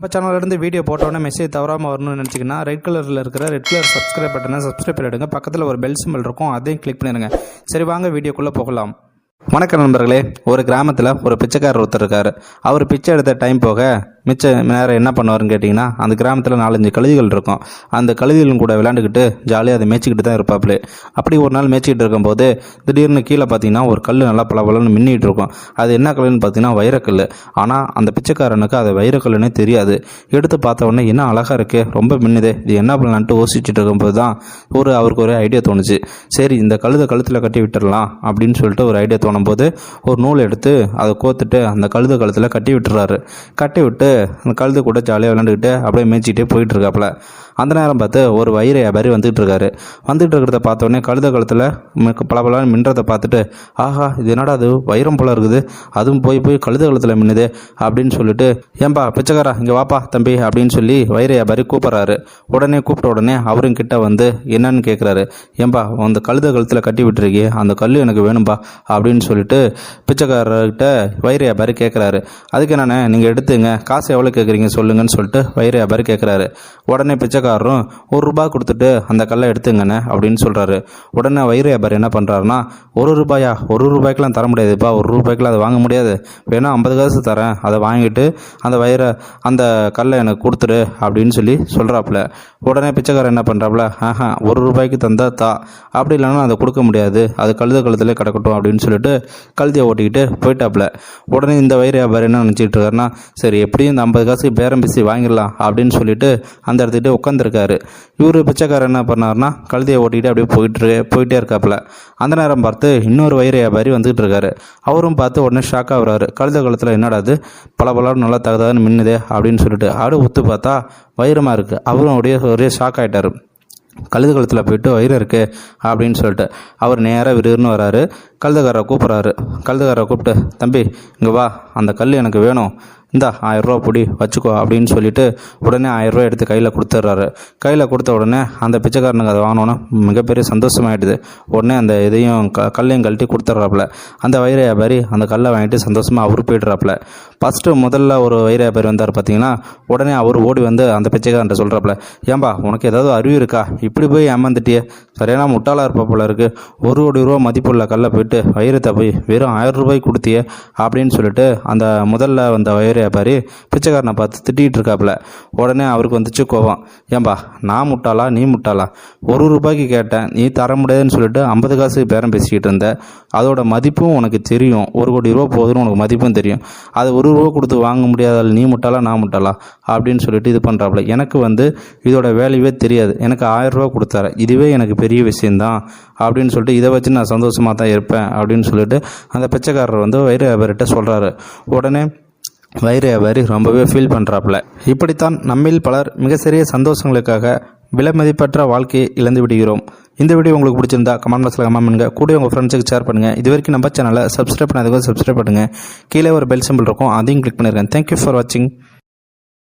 நம்ம சேனல்லேருந்து வீடியோ போட்டோன்னே மெசேஜ் தவறாமல் வரணும்னு நினச்சிங்கன்னா ரெட் கலரில் இருக்கிற ரெட் கலர் சப்ஸ்கிரைப் பட்டனை சப்ஸ்கிரைப் பண்ணிவிடுங்க பக்கத்தில் ஒரு பெல் சிம்பிள் இருக்கும் அதையும் கிளிக் பண்ணிடுங்க. சரி வாங்க வீடியோக்குள்ளே போகலாம். வணக்கம் நண்பர்களே. ஒரு கிராமத்தில் ஒரு பிச்சைக்காரர் ஒருத்தர் இருக்கார். அவர் பிச்சை எடுத்த டைம் போக மிச்ச நேரம் என்ன பண்ணுவாருன்னு கேட்டிங்கன்னா அந்த கிராமத்தில் நாலஞ்சு கழுதிகள் இருக்கும். அந்த கழுதிகளும் கூட விளையாண்டுக்கிட்டு ஜாலியாக அதை மேய்ச்சிக்கிட்டு தான் இருப்பாப்புலே அப்படி ஒரு நாள் மேய்ச்சிக்கிட்டு இருக்கும்போது திடீர்னு கீழே பார்த்தீங்கன்னா ஒரு கல் நல்லா பளபளன்னு மின்னிட்டு இருக்கும். அது என்ன கல்லுன்னு பார்த்தீங்கன்னா வைரக்கல் ஆனால் அந்த பிச்சைக்காரனுக்கு அது வைரக்கல்லுன்னே தெரியாது. எடுத்து பார்த்த உடனே என்ன அழகாக இருக்குது ரொம்ப மின்னுதே. இது என்ன பண்ணலான்ட்டு யோசிச்சுட்டு இருக்கும்போது தான் ஒரு அவருக்கு ஒரு ஐடியா தோணுச்சு. சரி இந்த கழுதை கழுத்தில் கட்டி விட்டுடலாம் அப்படின்னு சொல்லிட்டு ஒரு ஐடியா தோணும்போது ஒரு நூல் எடுத்து அதை கோத்துட்டு அந்த கழுதை கழுத்தில் கட்டி விட்டுறாரு. கட்டி விட்டு அந்த கழுத்து கூட ஜாலியாக விளாண்டுக்கிட்டு அப்படியே மேய்ச்சிக்கிட்டே போயிட்டு இருக்காப்புல. அந்த நேரம் பார்த்து ஒரு வயிறு வியாபாரி வந்துகிட்டு இருக்காரு வந்துட்டு இருக்கிறத பார்த்தோன்னே கழுத கழுத்தில் பல மின்றதை பார்த்துட்டு ஆஹா இது என்னடா அது வைரம் போல இருக்குது. அதுவும் போய் போய் கழுத கழுத்தில் மின்னுது அப்படின்னு சொல்லிட்டு ஏன்பா பிச்சைக்காரா இங்கே வாப்பா தம்பி அப்படின்னு சொல்லி வயிறு வியாபாரி கூப்பிட்றாரு. உடனே கூப்பிட்ட உடனே அவரும் கிட்ட வந்து என்னன்னு கேட்குறாரு ஏன்பா அந்த கழுத கழுத்தில் கட்டி விட்டுருக்கே அந்த கல் எனக்கு வேணும்பா அப்படின்னு சொல்லிட்டு பிச்சைக்காரர்கிட்ட வயிறு வியாபாரி கேட்குறாரு அதுக்கு என்னென்ன நீங்கள் எடுத்துங்க காசு எவ்வளோ கேட்குறீங்க சொல்லுங்கன்னு சொல்லிட்டு வயிறு வியாபாரி கேட்குறாரு உடனே பிச்சைக்கார பிச்சைக்காரரும் ஒரு ரூபாய் கொடுத்துட்டு அந்த கல்லை எடுத்துங்கண்ணே அப்படின்னு சொல்கிறாரு உடனே வயிறு வியாபாரி என்ன பண்ணுறாருன்னா ஒரு ரூபாயா? ஒரு ரூபாய்க்கெலாம் தர முடியாதுப்பா. ஒரு ரூபாய்க்குலாம் அதை வாங்க முடியாது. வேணா ஐம்பது காசு தரேன். அதை வாங்கிட்டு அந்த வயிறை அந்த கல்லை எனக்கு கொடுத்துரு அப்படின்னு சொல்லி சொல்கிறாப்புல உடனே பிச்சைக்காரன் என்ன பண்ணுறாப்புல ஆஹா ஒரு ரூபாய்க்கு தந்தா தா. அப்படி இல்லைன்னா அதை கொடுக்க முடியாது. அது கழுத கழுத்துல கிடக்கட்டும் அப்படின்னு சொல்லிட்டு கழுதியை ஓட்டிக்கிட்டு போயிட்டாப்புல. உடனே இந்த வயிறு வியாபாரி என்ன நினச்சிக்கிட்டு இருக்காருன்னா சரி எப்படியும் இந்த ஐம்பது காசுக்கு பேரம் பேசி வாங்கிடலாம் அப்படின்னு சொல்லிட்டு அந்த இடத்துக்கிட்ட உட்காந்துருக்காரு இவர் பிச்சைக்காரர் என்ன பண்ணாருன்னா கழுதையை ஓட்டிக்கிட்டு அப்படியே போயிட்டு போயிட்டே இருக்காப்புல. அந்த நேரம் பார்த்து இன்னொரு வயிறு வியாபாரி வந்துகிட்டு இருக்காரு. அவரும் பார்த்து உடனே ஷாக் ஆகுறாரு. கழுத கழுத்தில் என்னடாது பல பலரும் நல்லா தகுதான்னு மின்னுதே அப்படின்னு சொல்லிட்டு ஆடு ஒத்து பார்த்தா வைரமாக இருக்குது அவரும் அப்படியே ஒரே ஷாக் ஆகிட்டார் கழுது கழுத்தில் போயிட்டு வயிறு இருக்கு அப்படின்னு சொல்லிட்டு அவர் நேராக விருதுன்னு வராரு. கழுதுகாரரை கூப்பிட்றாரு. கழுதுகாரரை கூப்பிட்டு தம்பி இங்கே வா. அந்த கல் எனக்கு வேணும். இந்தா ஆயிரரூவா பிடி வச்சுக்கோ அப்படின்னு சொல்லிட்டு உடனே ஆயிரரூவா எடுத்து கையில் கொடுத்துட்றாரு கையில் கொடுத்த உடனே அந்த பிச்சைக்காரனுக்கு அதை வாங்கினோன்னா மிகப்பெரிய சந்தோஷமாயிடுது. உடனே அந்த இதையும் க கல்லையும் கழட்டி கொடுத்துட்றாப்புல அந்த வைர வியாபாரி அந்த கல்லை வாங்கிட்டு சந்தோஷமாக அவரு போயிடுறாப்புல. ஃபஸ்ட்டு முதல்ல ஒரு வைர வியாபாரி வந்தார் பார்த்தீங்கன்னா உடனே அவர் ஓடி வந்து அந்த பிச்சைக்காரன்ட்ட சொல்கிறாப்புல ஏன்பா உனக்கு ஏதாவது அறிவு இருக்கா? இப்படி போய் ஏமாந்துட்டியே. சரியான முட்டாளாக இருப்ப போல இருக்குது ஒரு கோடி ரூபா மதிப்புள்ள கல்லை போயிட்டு வைரத்தை போய் வெறும் ஆயிரம் ரூபாய் கொடுத்தியே அப்படின்னு சொல்லிட்டு அந்த முதல்ல வந்த வயிறு வியாபாரி பிச்சைக்காரனை பார்த்து திட்டிகிட்டு இருக்காப்புல. உடனே அவருக்கு வந்துச்சு கோவம் ஏன்பா நான் முட்டாளா நீ முட்டாளா? ஒரு ரூபாய்க்கு கேட்டேன். நீ தர முடியாதுன்னு சொல்லிட்டு ஐம்பது காசுக்கு பேரம் பேசிக்கிட்டு இருந்த. அதோட மதிப்பும் உனக்கு தெரியும். ஒரு கோடி ரூபா போகுதுன்னு உனக்கு மதிப்பும் தெரியும். அது ஒரு ரூபா கொடுத்து வாங்க முடியாதால் நீ முட்டாளா நான் முட்டாளா? அப்படின்னு சொல்லிட்டு இது பண்ணுறாப்புல எனக்கு வந்து இதோட வேல்யூவே தெரியாது. எனக்கு ஆயிரம் ரூபா கொடுத்தாரு. இதுவே எனக்கு பெரிய விஷயந்தான் அப்படின்னு சொல்லிட்டு இதை வச்சு நான் சந்தோஷமாக தான் இருப்பேன் அப்படின்னு சொல்லிட்டு அந்த பிச்சைக்காரர் வந்து வயிறு வியாபாரிகிட்ட சொல்கிறாரு உடனே வயிறு வியாபாரி ரொம்பவே ஃபீல் பண்ணுறாப்புல இப்படித்தான் நம்மில் பலர் மிக சிறிய சந்தோஷங்களுக்காக விலை மதிப்பற்ற வாழ்க்கையை இழந்து விடுகிறோம். இந்த வீடியோ உங்களுக்கு பிடிச்சிருந்தா கமெண்ட் பாக்ஸில் கமெண்ட் பண்ணுங்கள் கூட உங்கள் ஃப்ரெண்ட்ஸுக்கு ஷேர் பண்ணுங்கள் இது வரைக்கும் நம்ம சேனலை சப்ஸ்கிரைப் பண்ணாதவங்க சப்ஸ்கிரைப் பண்ணுங்கள் கீழே ஒரு பெல் சிம்பிள் இருக்கும். அதையும் கிளிக் பண்ணிருக்கேன் தேங்க்யூ ஃபார் வாட்சிங்